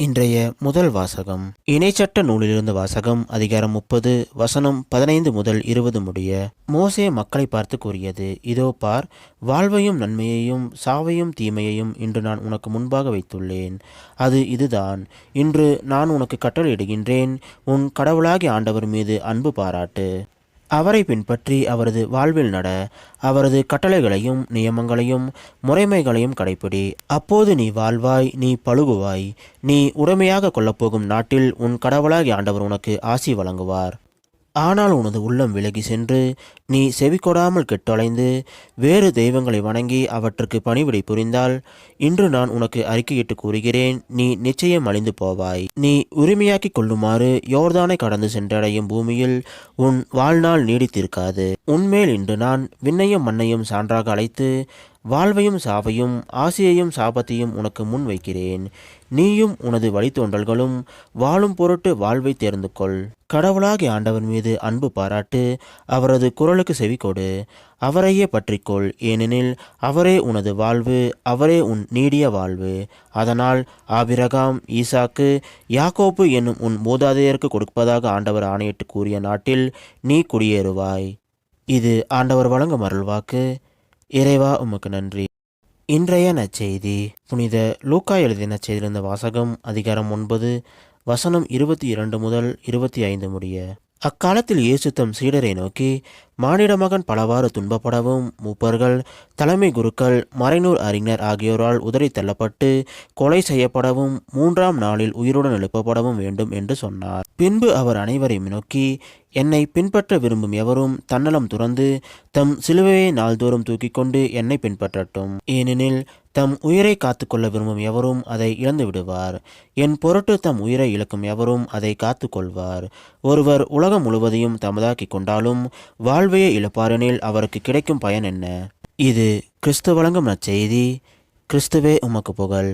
இன்றைய முதல் வாசகம். இணைச்சட்ட நூலிலிருந்து வாசகம் அதிகாரம் முப்பது வசனம் பதினைந்து முதல் இருபது முடிய மோசே மக்களை பார்த்து கூறியது இதோ பார் வாழ்வையும் நன்மையையும் சாவையும் தீமையையும் இன்று நான் உனக்கு முன்பாக வைத்துள்ளேன். அது இதுதான். இன்று நான் உனக்கு கட்டளையிடுகின்றேன். உன் கடவுளாகி ஆண்டவர் மீது அன்பு பாராட்டு. அவரை பின்பற்றி அவரது வாழ்வில் நட அவரது கட்டளைகளையும் நியமங்களையும் முறைமைகளையும் கடைப்பிடி. அப்போது நீ வாழ்வாய் நீ பழுகுவாய் நீ உடமையாக கொள்ளப்போகும் நாட்டில் உன் கடவுளாகி ஆண்டவர் உனக்கு ஆசி வழங்குவார். ஆனால் உனது உள்ளம் விலகி சென்று நீ செவிக்கொடாமல் கெட்டொலைந்து வேறு தெய்வங்களை வணங்கி அவற்றுக்கு பணிவிடை புரிந்தால் இன்று நான் உனக்கு அறிக்கையிட்டு கூறுகிறேன் நீ நிச்சயம் அழிந்து போவாய். நீ உரிமையாக்கிக் கொள்ளுமாறு யோர்தானை கடந்து சென்றடையும் பூமியில் உன் வாழ்நாள் நீடித்திருக்காது. உன்மேல் இன்று நான் விண்ணையும் மண்ணையும் சான்றாக அழைத்து வாழ்வையும் சாவையும் ஆசையையும் சாபத்தையும் உனக்கு முன் வைக்கிறேன். நீயும் உனது வழித்தோன்றல்களும் வாழும் பொருட்டு வாழ்வை தேர்ந்து கொள் கடவுளாகிய ஆண்டவர் மீது அன்பு பாராட்டு அவரது குரலுக்கு செவிகொடு அவரையே பற்றிக்கொள் ஏனெனில் அவரே உனது வாழ்வு அவரே உன் நீடிய வாழ்வு. அதனால் ஆபிரகாம் ஈசாக்கு யாக்கோப்பு என்னும் உன் மூதாதையருக்கு கொடுப்பதாக ஆண்டவர் ஆணையிட்டு கூறிய நாட்டில் நீ குடியேறுவாய். இது ஆண்டவர் வழங்கும் அருள்வாக்கு. இறைவா உமக்கு நன்றி. இன்றைய நற்செய்தி புனித லூக்கா எழுதிய நற்செய்தியிருந்த வாசகம் அதிகாரம் ஒன்பது வசனம் இருபத்தி இரண்டு முதல் இருபத்தி ஐந்து முடிய. அக்காலத்தில் இயேசு தம் சீடரை நோக்கி மானிட மகன் பலவாறு துன்பப்படவும் மூப்பர்கள் தலைமை குருக்கள் மறைநூர் அறிஞர் ஆகியோரால் உதறி தள்ளப்பட்டு கொலை செய்யப்படவும் மூன்றாம் நாளில் உயிருடன் எழுப்பப்படவும் வேண்டும் என்று சொன்னார். பின்பு அவர் அனைவரையும் நோக்கி என்னை பின்பற்ற விரும்பும் எவரும் தன்னலம் துறந்து தம் சிலுவையை நாள்தோறும் தூக்கிக் கொண்டு என்னை பின்பற்றட்டும். ஏனெனில் தம் உயிரை காத்துக்கொள்ள விரும்பும் எவரும் அதை இழந்து விடுவார். என் பொருட்டு தம் உயிரை இழக்கும் எவரும் அதை காத்துக்கொள்வார். ஒருவர் உலகம் முழுவதையும் தமதாக்கிக் கொண்டாலும் வாழ்வையை இழப்பாரெனில் அவருக்கு கிடைக்கும் பயன் என்ன? இது கிறிஸ்து வழங்கும் நற்செய்தி. கிறிஸ்துவே உமக்கு புகழ்.